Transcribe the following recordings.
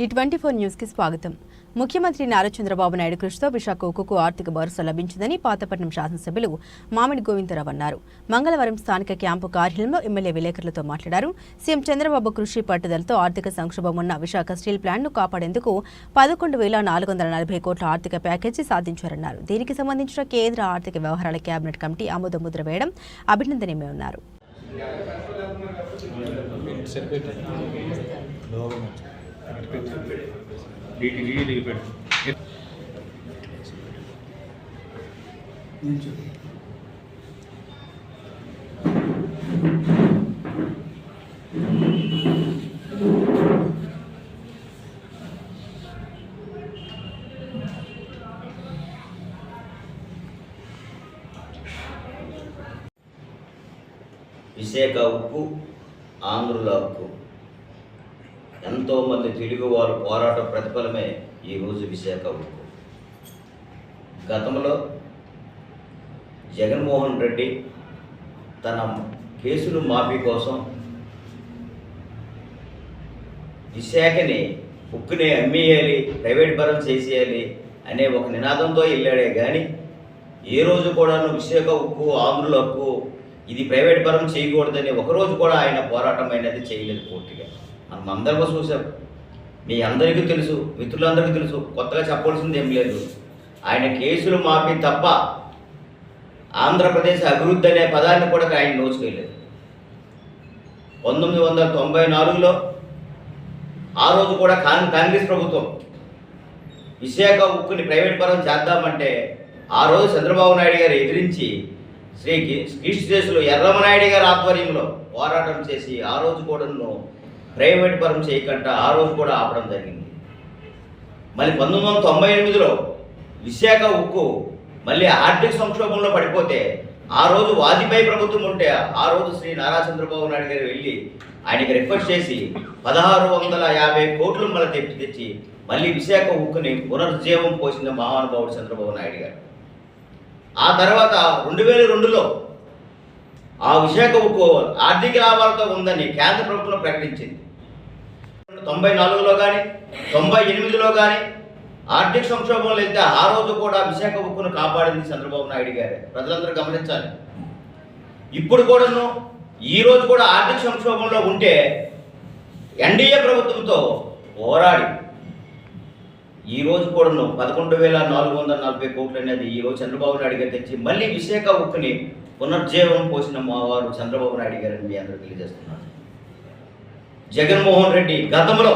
D twenty four న్యూస్కి స్వాగతం. ముఖ్యమంత్రి నారా చంద్రబాబు నాయుడు కృషితో విశాఖ ఉక్కుకు ఆర్థిక భరోసా లభించిందని పాతపట్నం శాసనసభ్యులు మామిడి గోవిందరావు అన్నారు. మంగళవారం స్థానిక క్యాంపు కార్యాలయంలో ఎమ్మెల్యే విలేకరులతో మాట్లాడారు. సీఎం చంద్రబాబు కృషి పట్టుదలతో ఆర్థిక సంక్షోభం ఉన్న విశాఖ స్టీల్ ప్లాంట్ను కాపాడేందుకు పదకొండు వేల నాలుగు వందల నలభై కోట్ల ఆర్థిక ప్యాకేజీ సాధించారన్నారు. దీనికి సంబంధించిన కేంద్ర ఆర్థిక వ్యవహారాల కేబినెట్ కమిటీ ఆమోదముద్ర వేయడం అభినందనీయమన్నారు సరిపెట్టు డీటీ డీటీ పెట్టు. విశాఖ ఉక్కు ఆంధ్రుల హక్కు ఎంతోమంది తెలుగువారు పోరాట ప్రతిఫలమే ఈరోజు విశాఖ ఉక్కు గతంలో జగన్మోహన్ రెడ్డి తన కేసులు మాఫీ కోసం విశాఖని ఉక్కుని అమ్మేయాలి ప్రైవేట్ పరం చేసేయాలి అనే ఒక నినాదంతో వెళ్ళాడే కానీ ఏ రోజు కూడాను విశాఖ ఉక్కు ఆంధ్రుల హక్కు ఇది ప్రైవేట్ పరం చేయకూడదని ఒకరోజు కూడా ఆయన పోరాటం అనేది చేయలేదు పూర్తిగా. మనం అందరం చూసాం మీ అందరికీ తెలుసు మిత్రులందరికీ తెలుసు కొత్తగా చెప్పవలసింది ఏం లేదు. ఆయన కేసులు మాపి తప్ప ఆంధ్రప్రదేశ్ అభివృద్ధి అనే పదాన్ని కూడా ఆయన నోచుకోలేదు. పంతొమ్మిది వందల తొంభై నాలుగులో ఆ రోజు కూడా కాం కాంగ్రెస్ ప్రభుత్వం విశాఖ ఉక్కుని ప్రైవేట్ పరం చేద్దామంటే ఆ రోజు చంద్రబాబు నాయుడు గారు ఎదిరించి శ్రీ కృష్ణదేశులు ఎర్రమనాయుడు గారి ఆధ్వర్యంలో పోరాటం చేసి ఆ రోజు కూడాను ప్రైవేట్ పరం చేయకుండా ఆ రోజు కూడా ఆపడం జరిగింది. మళ్ళీ పంతొమ్మిది వందల తొంభై ఎనిమిదిలో విశాఖ ఉక్కు మళ్ళీ ఆర్థిక సంక్షోభంలో పడిపోతే ఆ రోజు వాజ్పేయి ప్రభుత్వం ఉంటే ఆ రోజు శ్రీ నారా చంద్రబాబు నాయుడు గారు వెళ్ళి ఆయనకి రిక్వెస్ట్ చేసి పదహారు వందల యాభై కోట్లు మళ్ళీ తెప్పి తెచ్చి మళ్ళీ విశాఖ ఉక్కుని పునరుజ్జీవం పోసిన మహానుభావుడు చంద్రబాబు నాయుడు గారు. ఆ తర్వాత రెండు వేల రెండులో ఆ విశాఖ ఆర్థిక లాభాలతో ఉందని కేంద్ర ప్రభుత్వం ప్రకటించింది. తొంభై నాలుగులో కానీ తొంభై ఎనిమిదిలో కానీ ఆర్థిక సంక్షోభంలో లేదా ఆ రోజు కూడా విశాఖ ఉక్కును కాపాడింది చంద్రబాబు నాయుడు గారే. ప్రజలందరూ గమనించాలి. ఇప్పుడు కూడాను ఈ రోజు కూడా ఆర్థిక సంక్షోభంలో ఉంటే ఎన్డీఏ ప్రభుత్వంతో పోరాడి ఈ రోజు కూడాను పదకొండు వేల నాలుగు వందల నలభై కోట్లు అనేది ఈ రోజు చంద్రబాబు నాయుడు గారు తెచ్చి మళ్ళీ విశాఖ ఉక్కుని పునర్జీవం పోసిన మావారు చంద్రబాబు నాయుడు గారిని మీ అందరూ తెలియజేస్తున్నారు జగన్మోహన్ రెడ్డి గతంలో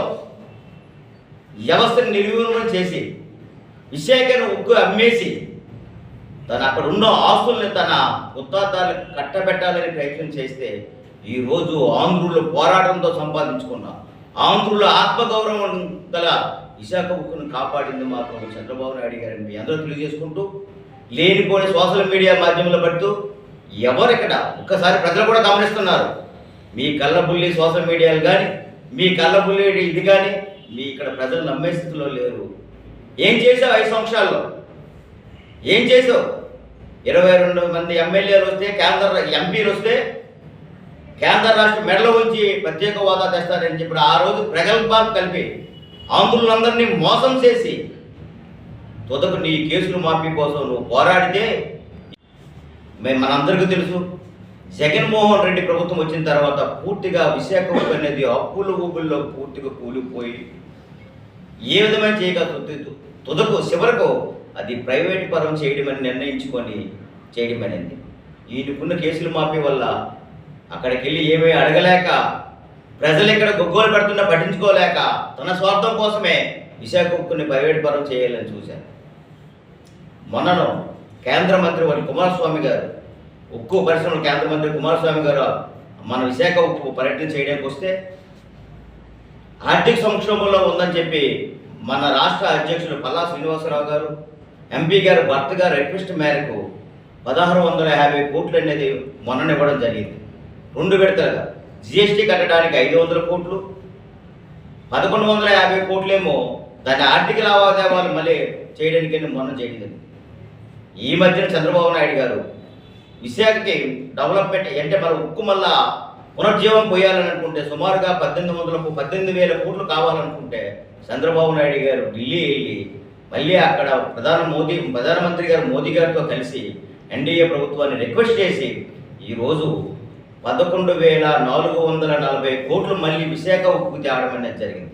వ్యవస్థను నిర్వీర్ణం చేసి విశాఖను ఉక్కు అమ్మేసి తన అక్కడ ఉన్న ఆస్తుల్ని తన ఉత్తాదాలు కట్టబెట్టాలని ప్రయత్నం చేస్తే ఈరోజు ఆంధ్రుల పోరాటంతో సంపాదించుకున్న ఆంధ్రుల ఆత్మగౌరవం గల విశాఖ ఉక్కును కాపాడింది మాత్రం చంద్రబాబు నాయుడు గారిని మీ అందరూ తెలియజేసుకుంటూ లేనిపోని సోషల్ మీడియా మాధ్యమంలో పెడుతూ ఎవరిక్కడ ఒక్కసారి ప్రజలు కూడా గమనిస్తున్నారు. మీ కళ్ళబుల్లి సోషల్ మీడియాలు కానీ మీ కళ్ళబుల్లి ఇది కానీ మీ ఇక్కడ ప్రజలు నమ్మే స్థితిలో లేరు. ఏం చేసావు ఐదు సంవత్సరాల్లో? ఏం చేసావు? ఇరవై రెండు మంది ఎమ్మెల్యేలు వస్తే కేంద్ర ఎంపీలు వస్తే కేంద్ర రాష్ట్ర మెడలో ఉంచి ప్రత్యేక హోదా తెస్తారని చెప్పి ఆ రోజు ప్రగల్భాలు కలిపి ఆంధ్రులందరినీ మోసం చేసి తుదకు నీ కేసులు మాఫీ కోసం నువ్వు పోరాడితే మేము మనందరికీ తెలుసు జగన్మోహన్ రెడ్డి ప్రభుత్వం వచ్చిన తర్వాత పూర్తిగా విశాఖ అనేది అప్పుల ఊబుల్లో పూర్తిగా కూలిపోయి ఏ విధమైన చేయక తుదకు చివరకు అది ప్రైవేట్ పరం చేయడమని నిర్ణయించుకొని చేయడమనేది వీటికున్న కేసులు మాఫీ వల్ల అక్కడికి వెళ్ళి ఏమీ అడగలేక ప్రజలు ఇక్కడ గొగ్గోలు పెడుతున్నా పట్టించుకోలేక తన స్వార్థం కోసమే విశాఖ కొన్ని ప్రైవేట్ పరం చేయాలని చూశారు. మొన్నను కేంద్ర మంత్రి వారి కుమారస్వామి గారు ఉక్కు పరిశ్రమల కేంద్ర మంత్రి కుమారస్వామి గారు మన విశాఖ ఉక్కు పర్యటన చేయడానికి వస్తే ఆర్థిక సంక్షోభంలో ఉందని చెప్పి మన రాష్ట్ర అధ్యక్షులు పల్లా శ్రీనివాసరావు గారు ఎంపీ గారు భర్త గారు రిక్వెస్ట్ మేరకు పదహారు వందల యాభై కోట్లు అనేది మొన్ననివ్వడం జరిగింది రెండు విడతలుగా జిఎస్టీ కట్టడానికి ఐదు వందల కోట్లు పదకొండు వందల యాభై కోట్లేమో దాని ఆర్థిక లావాదేవీలు మళ్ళీ చేయడానికి మొన్న చేయడం జరిగింది. ఈ మధ్యన చంద్రబాబు నాయుడు గారు విశాఖకి డెవలప్మెంట్ అంటే మన ఉక్కు మళ్ళా పునర్జీవం పోయాలని అనుకుంటే సుమారుగా పద్దెనిమిది వందలకు పద్దెనిమిది వేల కోట్లు కావాలనుకుంటే చంద్రబాబు నాయుడు గారు ఢిల్లీ వెళ్ళి మళ్ళీ అక్కడ ప్రధాన మోదీ ప్రధానమంత్రి గారు మోదీ గారితో కలిసి ఎన్డీఏ ప్రభుత్వాన్ని రిక్వెస్ట్ చేసి ఈరోజు పదకొండు వేల నాలుగు వందల నలభై కోట్లు మళ్ళీ విశాఖ ఉక్కు తేవడం అనేది జరిగింది.